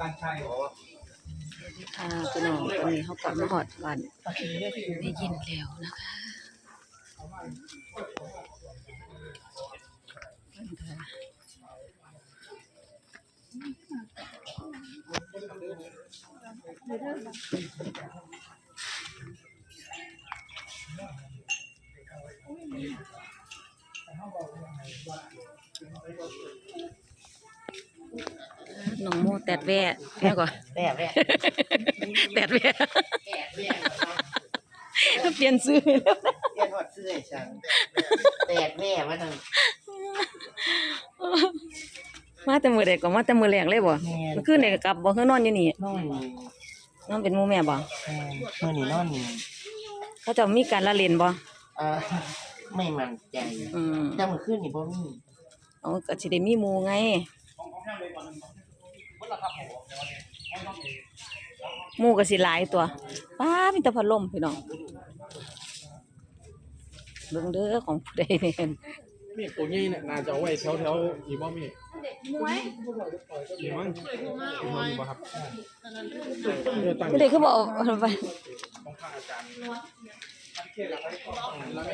การใช้ค่ะพี่น้องวันนี้เขากลับมาหอดวันได้ยินแล้วนะคะ น้องโมแตดแว่แม่ก่อนแต่แม่แตดแว่แต่แม่เปลี่ยนซื้อแล้วเรียนหอดเสื้อให้ฉันแต่แม่ว่านั่นมาแต่มือเด็กก็มาแต่มือแรงเลยบ่แม่มันขึ้นเด็กกลับบ่คือนอนอยู่นี่นอนนี่นอนเป็นหมู่แม่บ่แม่เมื่อนี่นอนนี่เขาเจะมีการละเล่นบ่อ่าไม่มั่นใจอืมแต่เมื่อคืนนี่บ่มีเอาก็สิได้มีหมู่ไง หมู่ก็สิหลายตัวป้ามีแต่พัดลมพี่น้องเบิ่งเด้อของผู้ใดแม่นมีตัวนี้เนี่ยน่าจะเอาไว้แถวแถวๆอีบ่มีมวยอีมั้งอีมั้งบ่ครับเออตั้งผู้ใดคือบ่เอาไปต้องข้างอาจารย์แล้วไง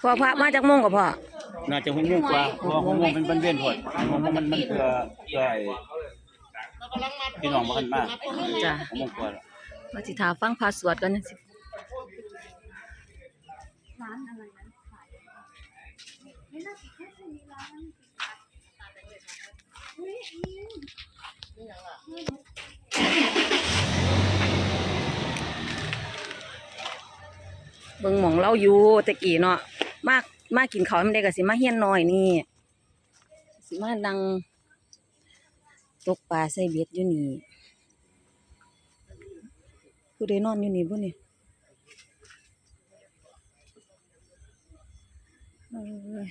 พ่อพระมาจากโมงก็พ่อ น่าจะหกโมงกว่าเพราะว่าหกโมงเป็นเป็นเวียนหดหกโมงมันมันเพื่อเพื่อให้พี่น้องมากันมากจ้ะหกโมงกว่าแล้วว่าสิถาฟังพาสวดกันจังสิเบิ่งหมองเราอยู่ตะกี้เนาะมาก มากินข้าวมันได้ก็สิมาเฮียนน้อยนี่ สิมานั่งตกปลาใส่เบ็ดอยู่นี่ผู้ใดนอนอยู่นี่บ่นี่เอ้ย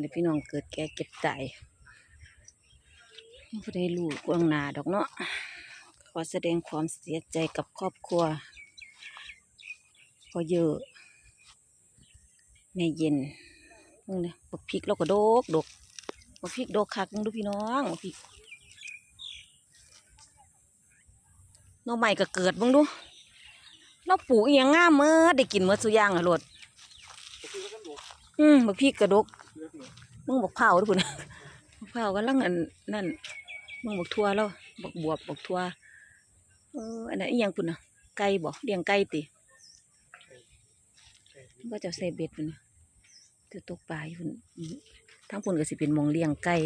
นี่พี่น้องเกิดแก่เก็บตายผู้ใดรู้กวางนาดอกเนาะขอแสดงความเสียใจกับครอบครัวพอเยอะ แม่เย็นมึงเนี่ยบักพริกเราก็โดกดกบักพริกโดกคักมึงดูพี่น้องบักพริกหน้องใหม่ก็เกิดมึงดู เราปลูกอหยังงามเมื่อได้กินเมื่อสุอย่างอะโลดอืมบักพริกกระดกมึงบักเผาวด้วยพุ่นบักเผาวกำลังอันนั่นมึงบักทั่วแล้วบักบวบบักทั่วเอออันนั้นอีหยังพุ่นน่ะไก่บ่เลี้ยงไก่ติก็จะใส่เบ็ดมัน จะตกปลาอยู่พุ่นอืมทั้งปุ่นก็สิเป็นหมองเลี้ยงไก่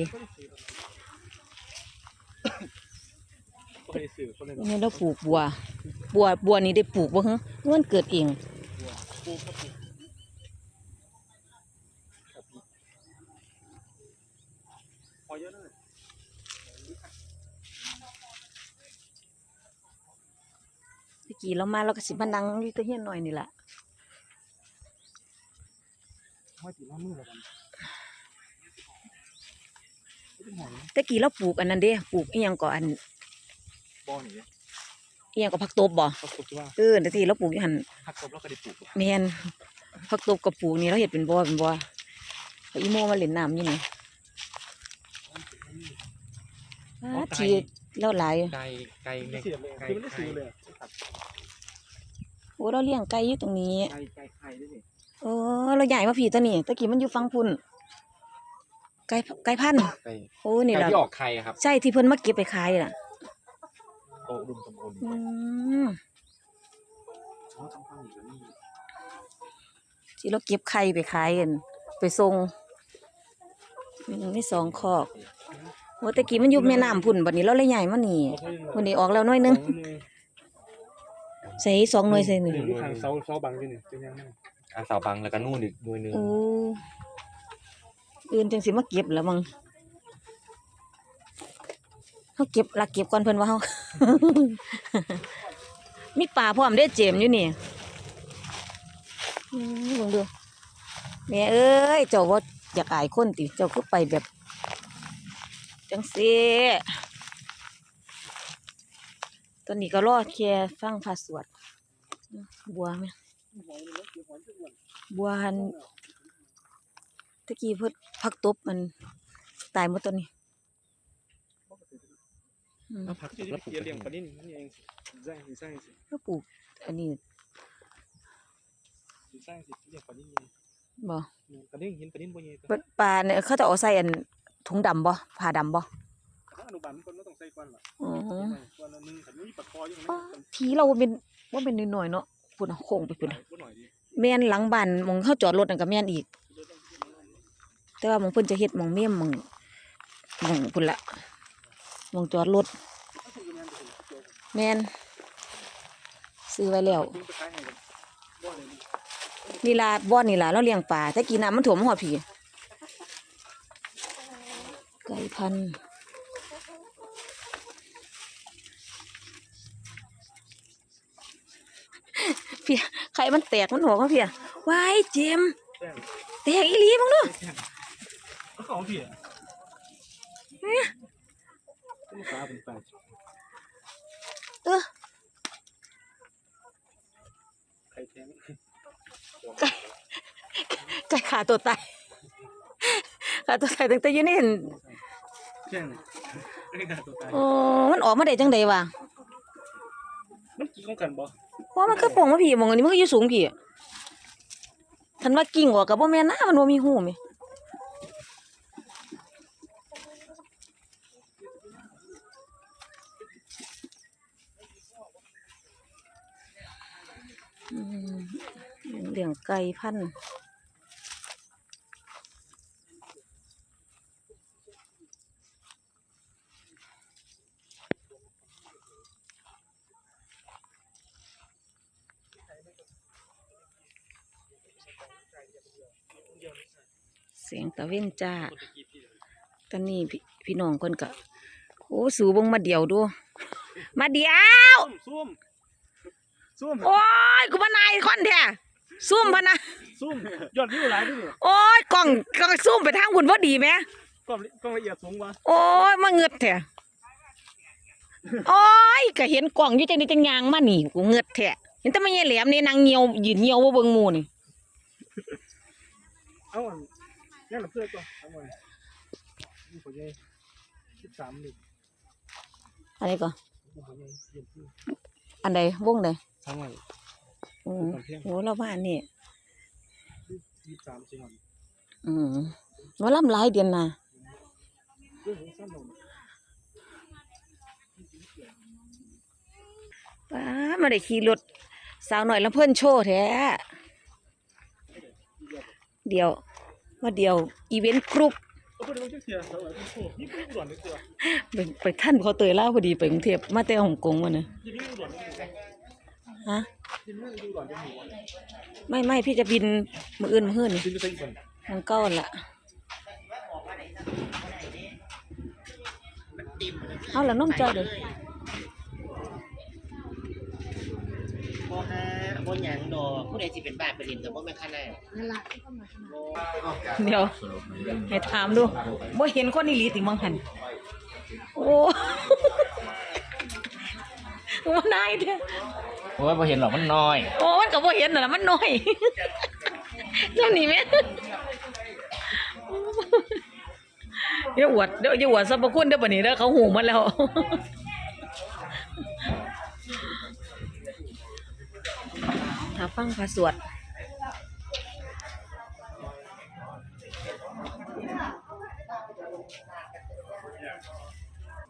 ก็ได้สื่อคนนึงนี่เราปลูกบัว บัวบัวนี้ได้ปลูกบ่ฮะมันเกิดเองพอเยอะเลยตะกี้เรามาเราก็สิมานั่งอยู่แตะเฮียนหน่อยนี่ล่ะ อยตีน้ำมือแล้วกันตะกี้เราปลูกอันนั้นเด้ปลูกอีหยังก็อันบ่อนี่อีหยังก็ผักตบบ่ก็คุดว่าเออตะกี้เราปลูกอยู่หั่นหักกบแล้วก็ได้ปลูกแม่นผักตบกับปลูกนี่เราเฮ็ดเป็นบ่อเป็นบ่อเอาอีโมมาเล่นน้ำอยู่นี่อ้าทีแล้วหลายไก่ไก่เล็กไก่คือมันได้สื่อเลยโอ้เราเลี้ยงไก่อยู่ตรงนี้ ไก่ไก่ไข่ด้วยนี่เออเราใหญ่มาผีตัวนี้ตะกี้มันอยู่ฟังพุ่นไก่ไก่พันธุ์ไก่โอ้นี่ไก่แหละที่ออกไข่ครับใช่ที่เพิ่นมาเก็บไปขายน่ะโตรุมตำบลอืมเขาทำข้าวเหนียวนี่ที่เราเก็บไข่ไปขายกันไปส่งมีหนึ่งมีสองคอกโอ้ตะกี้มันอยู่แม่น้ำพุ่นบัดนี้เราเลยใหญ่มานี่วันนี้ออกแล้วหน้อยหนึงใส่สองหน่วยใส่หนึ่งทางเสาเสาบังด้วยนี่เป็นยังไง อาสาวบังแล้วก็นู่นอีกด้วยหนึงโอ้อื่นจังสิมาเก็บแล้วมั้งเขาเก็บลักเก็บก่อนเพิ่นว่าเฮามีปลาพร้อมได้เจมส์อยู่นี่อืมเบิ่งดูแม่เอ้ยเจ้าว่าอยากอายคนติเจ้าก็ไปแบบ จังซี่ตอนนี้ก็รอดแค่ฟังพระสวดบัวแม่ บัวหันตะกี้เพิ่นพักตบมันตายหมดตัวนี้เอาผักที่เลี้ยงปลานิ่นนี่เองสร้างสิสร้างสิก็ปลูกอันนี้สิสร้างสิเลี้ยงปลานิ่นบ่ปลานิ่นหินปลานิ่นบ่เงี้ยปิดปลาเนี่ยเขาจะเอาใส่อันถุงดำบ่ผ้าดำบ่อนุบาลคนก็ต้องใส่ก้อนล่ะอ๋อทีเราเป็นว่าเป็นน้อยๆเนาะ พุ่นน่ะโค้งไปพุ่นน่ะบ่หน่อยดิแม่นหลังบ้านหมองเขาจอดรถนั่นก็แม่นอีก แต่ว่าหมองเพิ่นจะเฮ็ดหมองเมี่ยมหมองหมองพุ่นละหมองจอดรถแม่นซื้อไว้แล้วเพิ่งไปขายให้กันบ่เลยนี่นี่ล่ะบ่อนนี่ล่ะเราเลี้ยงปลาแต่กี้น้ำมันท่วมมาฮอดพี่ไก่พันธุ์ พี่ไข่มันแตกมันหัวเขาพี่ว้ายเจมส์แป้งแตกอีหลีมึงดูก็ของพี่อะลูกค้าเป็นแปดเออไข่แท้งไก่ขาตัวตายขาตัวตายตั้งแต่อยู่นี่เห็นแจ้งไอ้กาตัวตายโอ้มันออกมาได้จังไดวะมันกินของกันบ่ เพราะมันคือป่งมาผีมองอันนี้มันก็อยู่สูงพี่ทันว่ากิ่งออกกับบ่แม่นนะมันบ่มีหูแม่เลี้ยงไก่พันธุ์ สียงตะเว้นจ้า ตอนนี้พี่พี่น้องคนก็โอ้สูบงมาเดียวดู มาเดียวซุ่มซุ่มโอ้ยกูมานายคนแท้ซุ่มพะนะซุ่มยอดวิวหลายด้วยนี่โอ้ยกล่องกล่องซุ่มไปทางคุณพอดีไหมกล้องกล้องละเอียดสูงวะโอ้ยมาเงือดแท้โอ้ยก็เห็นกล่องอยู่จังนี้จังยางมานี่กูเงือดแท้เห็นแต่ไม่ใช่แหลมนี่นางเงียวยืนเงียวว่าเบิ่งหมูนี่เอา อันนี่นเพื่อนก็เอามานี่ผมยังสิบสามหนึ่งอันนี้ก็ผมยังเย็นที่อันใดวงใดสามวันโอ้โหเราบ้านนี่ยี่สิบสามสิงหาอืมว่าล่ำหลายเดือนน่ะเรื่องของสั้นหน่อยป้ามาได้ขี่รถสาวหน่อยแล้วเพิ่นโชว์แท้เดียว มาเดียว อีเวนต์กรุ๊ปไปท่านเขาเตยล่าพอดีไปกรุงเทพมาแต่ฮ่องกงวะเนี่ยยี่ปีอุดรนี่ฮะไม่ไม่พี่จะบินมืออื่นมืออื่นนี่กินก่อนละเอาละน้มเจ้าเด้อบ่ฮา บ่หยังดอกผู้ใดสิเป็นบ้าไปเล่นกับบ่แม่นคันแน่เดี๋ยวให้ถามดูบ่เห็นคนอีหลีติมังหันโอ้ว่านายเด้อโอ้ยพอเห็นหรอกมันน้อย โอ้มันก็บ่เห็นน่ะล่ะมันน้อยเจ้านี่แม่อย่าอวดเดี๋ยวอย่าอวดสรรพคุณเด้อบัดนี้เด้อเขาหูหมันแล้วาฟังพระสวด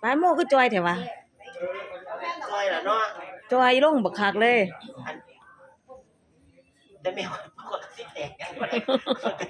ปานโมคือจอยแถวะซอยล่ะเนาะจอยลงบักคักเลย แต่แม่ว่าปกติแตกกันบ่ได้ปกติปกติไปอันนั้นสิวันนี้